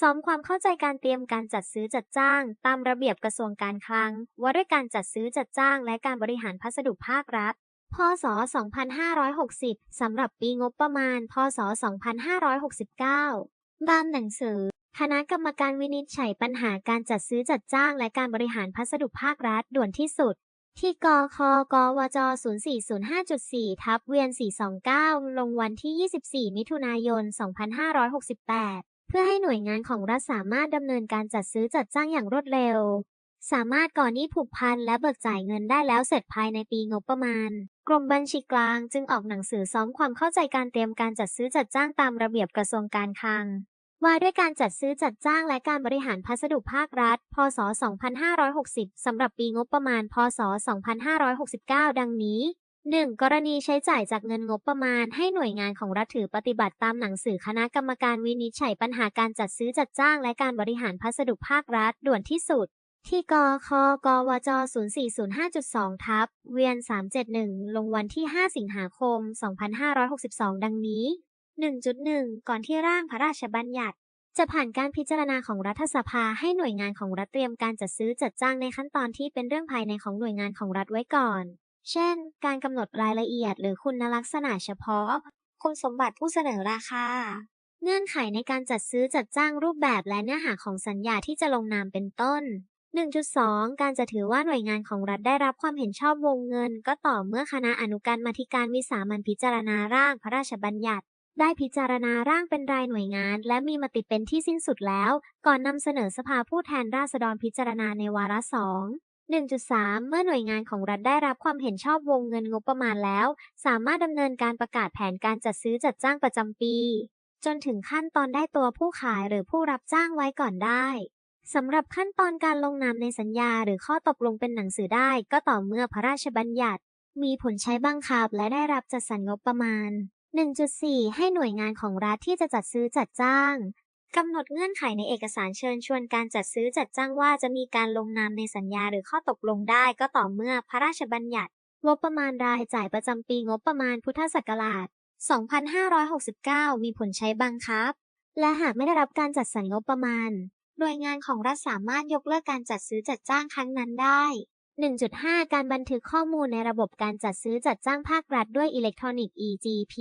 ซ้อมความเข้าใจการเตรียมการจัดซื้อจัดจ้าง ตามระเบียบกระทรวงการคลัง ว่าด้วยการจัดซื้อจัดจ้าง และการบริหารพัสดุภาครัฐ พศ 2560 สำหรับปีงบประมาณ พศ 2569 ตามหนังสือ คณะกรรมการวินิจฉัยปัญหาการจัดซื้อจัดจ้าง และการบริหารพัสดุภาครัฐด่วนที่สุด ที่กคกวจ 0405.4 ทับเวียน 429 ลงวันที่ 24 มิถุนายน 2568 เพื่อให้หน่วยงานของรัฐสามารถดำเนินการจัดซื้อจัดจ้างอย่างรวดเร็ว สามารถก่อนนี้ผูกพันและเบิกจ่ายเงินได้แล้วเสร็จภายในปีงบประมาณ กรมบัญชีกลางจึงออกหนังสือซ้อมความเข้าใจการเตรียมการจัดซื้อจัดจ้างตามระเบียบกระทรวงการคลังว่าด้วยการจัดซื้อจัดจ้างและการบริหารพัสดุภาครัฐ พศ 2560 สำหรับปีงบประมาณ พศ 2569 ดังนี้ 1. กรณีใช้จ่ายจากเงินงบประมาณ ให้หน่วยงานของรัฐถือปฏิบัติตามหนังสือคณะกรรมการวินิจฉัยปัญหาการจัดซื้อจัดจ้าง และการบริหารพัสดุภาครัฐ ด่วนที่สุด ที่กคกวจ 0405.2 ทับเวียน 371 ลงวันที่ 5 สิงหาคม 2562 ดังนี้ 1.1 ก่อนที่ร่างพระราชบัญญัติ จะผ่านการพิจารณาของรัฐสภาให้หน่วยงานของรัฐเตรียมการจัดซื้อจัดจ้างในขั้นตอนที่เป็นเรื่องภายในของหน่วยงานของรัฐไว้ก่อน เช่น การกำหนดรายละเอียดหรือคุณลักษณะเฉพาะ คุณสมบัติผู้เสนอราคา เงื่อนไขในการจัดซื้อจัดจ้างรูปแบบและเนื้อหาของสัญญาที่จะลงนามเป็นต้น 1.2 การจะถือว่าหน่วยงานของรัฐได้รับความเห็นชอบวงเงิน ก็ต่อเมื่อคณะอนุการมาธิการวิสามัญพิจารณาร่างพระราชบัญญัติ ได้พิจารณาร่างเป็นรายหน่วยงาน และมีมติเป็นที่สิ้นสุดแล้ว ก่อนนำเสนอสภาผู้แทนราษฎรพิจารณาในวาระสอง 1.3 เมื่อหน่วยงานของรัฐได้รับความเห็นชอบวงเงินงบประมาณแล้ว สามารถดำเนินการประกาศแผนการจัดซื้อจัดจ้างประจำปี จนถึงขั้นตอนได้ตัวผู้ขายหรือผู้รับจ้างไว้ก่อนได้สำหรับขั้นตอนการลงนามในสัญญาหรือข้อตกลงเป็นหนังสือได้ ก็ต่อเมื่อพระราชบัญญัติ มีผลใช้บังคับและได้รับจัดสรรงบประมาณ 1.4 ให้หน่วยงานของรัฐที่จะจัดซื้อจัดจ้าง กำหนดเงื่อนไขในเอกสารเชิญชวนการจัดซื้อจัดจ้างว่าจะมีการลงนามในสัญญาหรือข้อตกลงได้ก็ต่อเมื่อพระราชบัญญัติงบประมาณรายจ่ายประจำปีงบประมาณพุทธศักราช 2569 มีผลใช้บังคับ และหากไม่ได้รับการจัดสรรงบประมาณ หน่วยงานของรัฐสามารถยกเลิกการจัดซื้อจัดจ้างครั้งนั้นได้ 1.5 การบันทึกข้อมูลในระบบการจัดซื้อจัดจ้างภาครัฐด้วยอิเล็กทรอนิกส์ EGP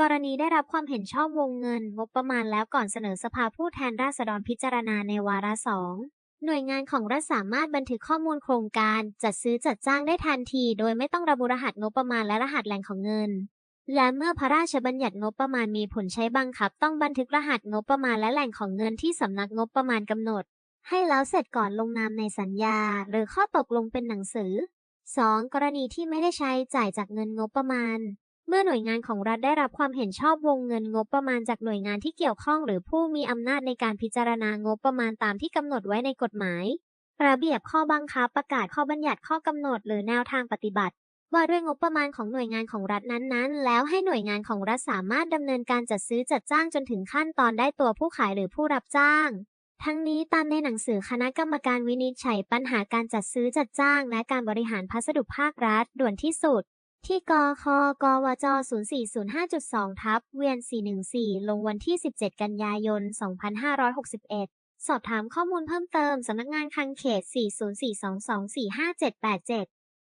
กรณีได้รับความเห็นชอบวงเงิน งบประมาณแล้วก่อนเสนอสภาผู้แทนราษฎรพิจารณาในวาระสองหน่วยงานของรัฐสามารถบันทึกข้อมูลโครงการ จัดซื้อจัดจ้างได้ทันที โดยไม่ต้องระบุรหัสงบประมาณและรหัสแหล่งของเงิน และเมื่อพระราชบัญญัติงบประมาณมีผลใช้บังคับ ต้องบันทึกรหัสงบประมาณและแหล่งของเงินที่สำนักงบประมาณกำหนด ให้แล้วเสร็จก่อนลงนามในสัญญา หรือข้อตกลงเป็นหนังสือ 2. กรณีที่ไม่ได้ใช้จ่ายจากเงินงบประมาณ เมื่อหน่วยงานของรัฐได้รับความเห็นชอบวงเงินงบประมาณจากหน่วยงานที่เกี่ยวข้องหรือผู้มีอำนาจในการพิจารณางบประมาณตามที่กำหนดไว้ในกฎหมาย ระเบียบข้อบังคับประกาศข้อบัญญัติข้อกำหนดหรือแนวทางปฏิบัติ ว่าด้วยงบประมาณของหน่วยงานของรัฐนั้นๆ แล้วให้หน่วยงานของรัฐสามารถดำเนินการจัดซื้อจัดจ้างจนถึงขั้นตอนได้ตัวผู้ขายหรือผู้รับจ้างทั้งนี้ตามในหนังสือคณะกรรมการวินิจฉัยปัญหาการจัดซื้อจัดจ้าง และการบริหารพัสดุภาครัฐด่วนที่สุด ที่กคกวจ 0405.2 ทับเวียน 414 ลงวันที่ 17 กันยายน 2561 สอบถามข้อมูลเพิ่มเติม สำนักงานคลังเขต 40422457787